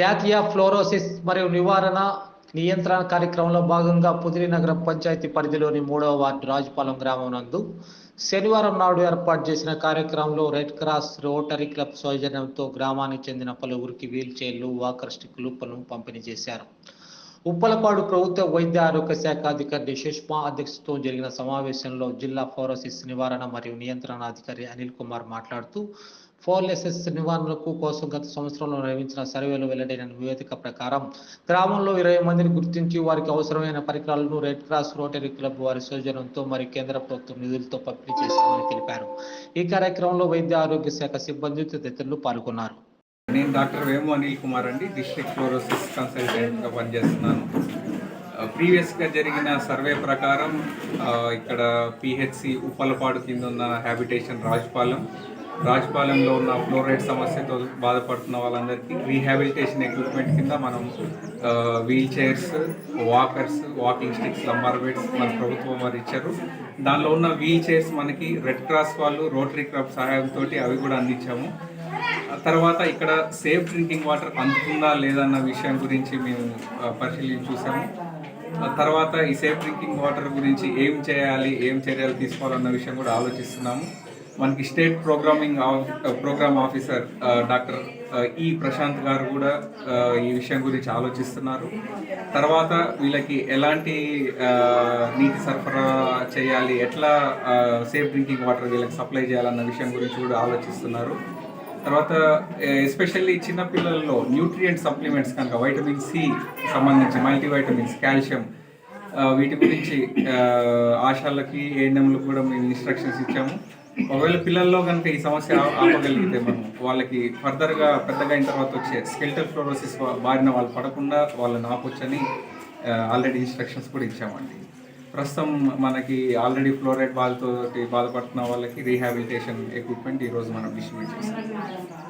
జాతీయ ఫ్లోరోసిస్ మరియు నివారణ నియంత్రణ కార్యక్రమంలో భాగంగా పుదిరి నగర పంచాయతీ పరిధిలోని మూడవ వార్డు రాజపాలెం గ్రామం నందు శనివారం నాడు ఏర్పాటు చేసిన కార్యక్రమంలో రెడ్ క్రాస్ రోటరీ క్లబ్ సౌజన్యంతో గ్రామానికి చెందిన పలువురికి వీల్ చైర్లు వాకర్ స్టిక్లు పనులు పంపిణీ చేశారు. ఉప్పలపాడు ప్రభుత్వ వైద్య ఆరోగ్య శాఖ అధికారి సుష్మా అధ్యక్షతతో జరిగిన సమావేశంలో జిల్లా ఫోరోసిస్ నివారణ మరియు నియంత్రణ అధికారి అనిల్ కుమార్ మాట్లాడుతూ ఫోర్లెసెస్ నివారణకు కోసం గత సంవత్సరంలో నిర్వహించిన సర్వేలో వెల్లడైన నివేదిక ప్రకారం గ్రామంలో ఇరవై మందిని గుర్తించి వారికి అవసరమైన పరికరాలను రెడ్ క్రాస్ రోటరీ క్లబ్ వారి సౌజన్యంతో మరి కేంద్ర ప్రభుత్వం నిధులతో పంపిణీ చేశామని తెలిపారు. ఈ కార్యక్రమంలో వైద్య ఆరోగ్య శాఖ సిబ్బంది తదితరులు పాల్గొన్నారు. నేను డాక్టర్ వేము అనిల్ కుమార్ అండి డిస్ట్రిక్ట్ ఫ్లోరోసిస్ కన్సల్టెంట్గా పనిచేస్తున్నాను. ప్రీవియస్గా జరిగిన సర్వే ప్రకారం ఇక్కడ పిహెచ్సి ఉప్పలపాడు కింద ఉన్న హ్యాబిటేషన్ రాజపాలెం. రాజపాలెంలో ఉన్న ఫ్లోరైడ్ సమస్యతో బాధపడుతున్న వాళ్ళందరికీ రీహాబిలిటేషన్ ఎక్విప్మెంట్ కింద మనం wheelchairs walkers walking sticks lumbar beds మన ప్రభుత్వం వారు ఇచ్చారు. దానిలో ఉన్న వీల్ చైర్స్ మనకి రెడ్ క్రాస్ వాళ్ళు రోటరీ క్లబ్ సహాయంతో అవి కూడా అందించాము. తర్వాత ఇక్కడ సేఫ్ డ్రింకింగ్ వాటర్ అందుతుందా లేదా అన్న విషయం గురించి మేము పరిశీలించి చూసాము. తర్వాత ఈ సేఫ్ డ్రింకింగ్ వాటర్ గురించి ఏం చేయాలి ఏం చర్యలు తీసుకోవాలన్న విషయం కూడా ఆలోచిస్తున్నాము. మనకి state programming programme officer doctor ఈ ప్రశాంత్ గారు కూడా ఈ విషయం గురించి ఆలోచిస్తున్నారు. తర్వాత వీళ్ళకి ఎలాంటి నీటి సరఫరా చేయాలి ఎట్లా సేఫ్ డ్రింకింగ్ వాటర్ వీళ్ళకి సప్లై చేయాలన్న విషయం గురించి కూడా ఆలోచిస్తున్నారు. తర్వాత ఎస్పెషల్లీ చిన్న పిల్లల్లో న్యూట్రియంట్ సప్లిమెంట్స్ కనుక వైటమిన్ సి సంబంధించి మల్టీవైటమిన్స్ కాల్షియం వీటి గురించి ఆశాలకి ఏఎన్ఎంలకు కూడా మేము ఇన్స్ట్రక్షన్స్ ఇచ్చాము. ఒకవేళ పిల్లల్లో కనుక ఈ సమస్య ఆపగలిగితే మనం వాళ్ళకి ఫర్దర్గా పెద్దగా అయిన తర్వాత వచ్చే స్కెల్టల్ ఫ్లోరోసిస్ బారిన వాళ్ళు పడకుండా వాళ్ళని ఆపొచ్చని ఆల్రెడీ ఇన్స్ట్రక్షన్స్ కూడా ఇచ్చామండి. ప్రస్తుతం మనకి ఆల్రెడీ ఫ్లోరైడ్ బాధతో బాధపడుతున్న వాళ్ళకి రీహాబిలిటేషన్ ఎక్విప్మెంట్ ఈరోజు మనం డిస్ట్రిబ్యూట్ చేస్తాం